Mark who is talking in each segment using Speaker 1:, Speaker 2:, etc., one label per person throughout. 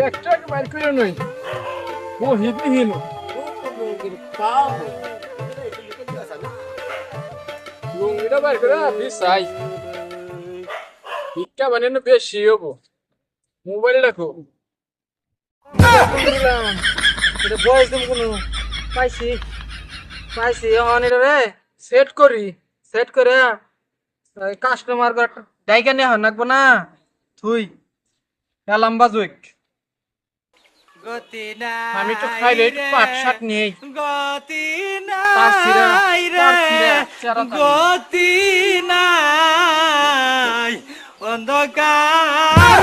Speaker 1: ব্যাগটা বাইর করে নই। ও হিপি হিলো লুঙ্গিটা বাইর করে ভিক্ষা বানানো বেশি হব। মোবাইল রাখো
Speaker 2: এটা বয়স কোনো। পাইছি। পাইছি এখন এটা রে। সেট করি। সেট করে। কাস্টমার ডাইকা নিয়ে হন রাখব না। তুই এলাম বাজুক।
Speaker 1: আমি তো খাইলে একটু পাট শাক নিয়ে
Speaker 3: গতি নাই রে। গতি নাই অন্ধকার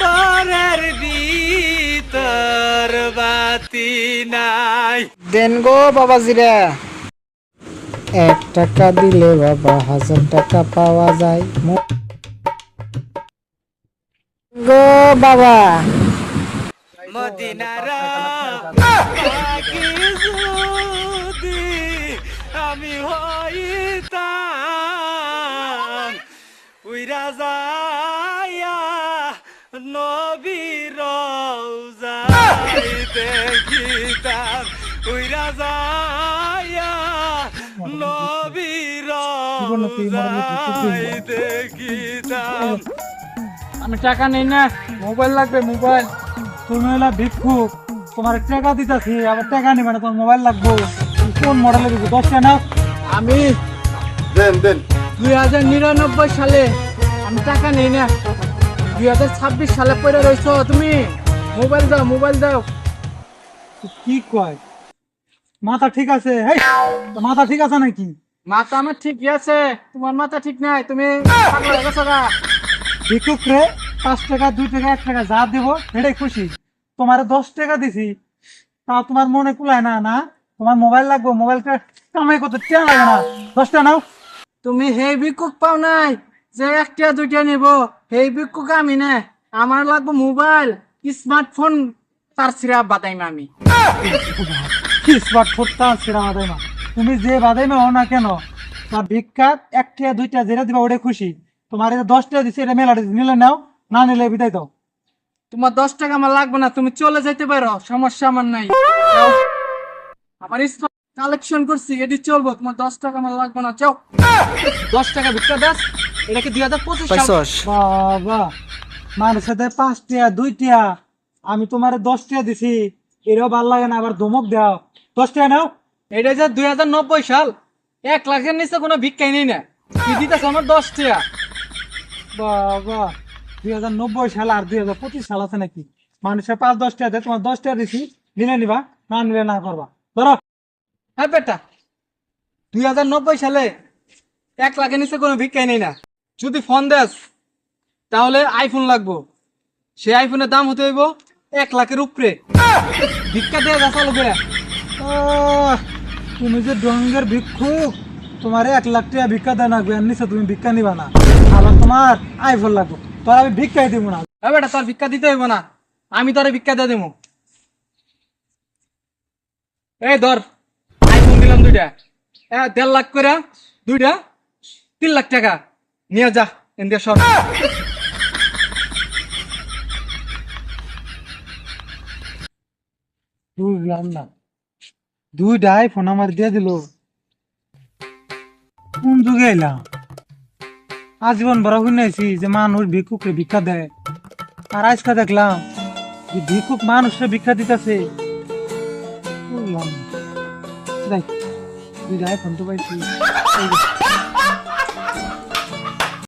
Speaker 3: বরের ভিতর বাতি নাই।
Speaker 2: দেন গো বাবাজিরা। এক টাকা দিলে বাবা হাজার টাকা পাওয়া যায়। গো বাবা।
Speaker 3: মদিনার পাখি যদি আমি হইতাম উইরা যাইয়া নবীর দেখিতাম উইরা নবীর দেখিতাম
Speaker 1: আমি টাকা নেই না মোবাইল লাগবে মোবাইল।
Speaker 4: তুমি হলো ভিক্ষুক তোমার টাকা দিতেছি আবার টাকা নিবে না তোমার মোবাইল লাগবো। কোন মডেলে দিবো দশটা না
Speaker 1: আমি?
Speaker 5: দেন দেন।
Speaker 1: দুই হাজার নিরানব্বই সালে আমি টাকা নেই না। দুই হাজার ছাব্বিশ সালে পরে রয়েছো তুমি? মোবাইল দাও মোবাইল দাও।
Speaker 4: কি কয়? মাথা ঠিক আছে? হেই, মাথা ঠিক আছে নাকি?
Speaker 1: মাথা আমার ঠিকই আছে তোমার মাথা ঠিক নাই তুমি পাগল হয়ে গেছো গা।
Speaker 4: ভিক্ষুক রে পাঁচ টাকা দুই টাকা এক টাকা যা দেবো সেটাই খুশি। তোমার দশ টাকা দিছি। তাও তোমার মনে কুলায় না না? তোমার মোবাইল লাগবো মোবাইলটা কামাই করতে টেয়া লাগে না। দশটা নাও।
Speaker 1: তুমি হেই ভিক্ষুক পাও নাই যে একটা দুইটা নিব। হেই ভিক্ষুক আমি না। আমার লাগবে মোবাইল স্মার্টফোন তার সিরা বাদাইম আমি।
Speaker 4: কি স্মার্ট ফোনটা সেরা বাদাই মা তুমি যে বাদাই মা হও না কেন তার ভিক্ষা একটা দুইটা যেটা দিবা ওটাই খুশি। তোমার এটা দশটা দিছে এটা মেলা দিছে। নিলে নাও না নিলে বিদায় দাও।
Speaker 1: তোমার দশ টাকা আমার লাগবে না তুমি চলে যেতে পারো সমস্যা আমার নাই। আমার কালেকশন করছি এটি চলবো তোমার দশ টাকা আমার লাগবে না চাও দশ টাকা ভিক্ষা দাস এটা কি দুই হাজার পঁচিশ
Speaker 4: বাবা মানুষের সাথে পাঁচ টিয়া দুই টিয়া আমি তোমার দশ টিয়া দিছি এটাও ভালো লাগে না আবার ধমক দাও। দশ টিয়া নাও।
Speaker 1: এটা যে দুই হাজার নব্বই সাল এক লাখের নিচে কোনো ভিক্ষাই নেই না। দিতেছে আমার দশ টাকা
Speaker 4: বাবা। দুই হাজার নব্বই সাল আর দুই হাজার পঁচিশ নাকি? মানুষের পাঁচ দেয়, তোমার দিছি নিবা, না নিলে না করবা।
Speaker 1: হ্যাঁ বেটা, দুই হাজার নব্বই সালে এক লাখের নিচে কোনো ভিক্ষাই যদি ফোন দেস, তাহলে আইফোন লাগবো। সেই আইফোনের দাম হতে হইব এক লাখের উপরে। ভিক্ষা দেওয়া যা চালু
Speaker 4: তুমি যে ডঙ্গের ভিক্ষুক তোমার এক লাখ টাকা ভিক্ষা দেয় এর নিচে তুমি ভিক্ষা নিবা না। আবার তোমার আইফোন লাগবে। তোর আমি ভিক্ষাই দিব না।
Speaker 1: হ্যাঁ বেটা তোর ভিক্ষা দিতে হইব না। আমি তোরে ভিক্ষা দিয়ে দেবো এই ধর আইফোন দিলাম দুইটা। হ্যাঁ দেড় লাখ করে দুইটা তিন লাখ টাকা। নিয়ে যা ইন্ডিয়া সব
Speaker 4: বুঝলাম না। দুইটা আইফোন আমার দিয়ে দিল। কোন যুগে এলাম? আজীবন বড় শুনেছি যে মানুষ ভিক্ষুককে ভিক্ষা দেয়। আর আজকে দেখলাম যে ভিক্ষুক মানুষকে ভিক্ষা দিতেছে। যাই তুই যাই ফোন তো পাইছি।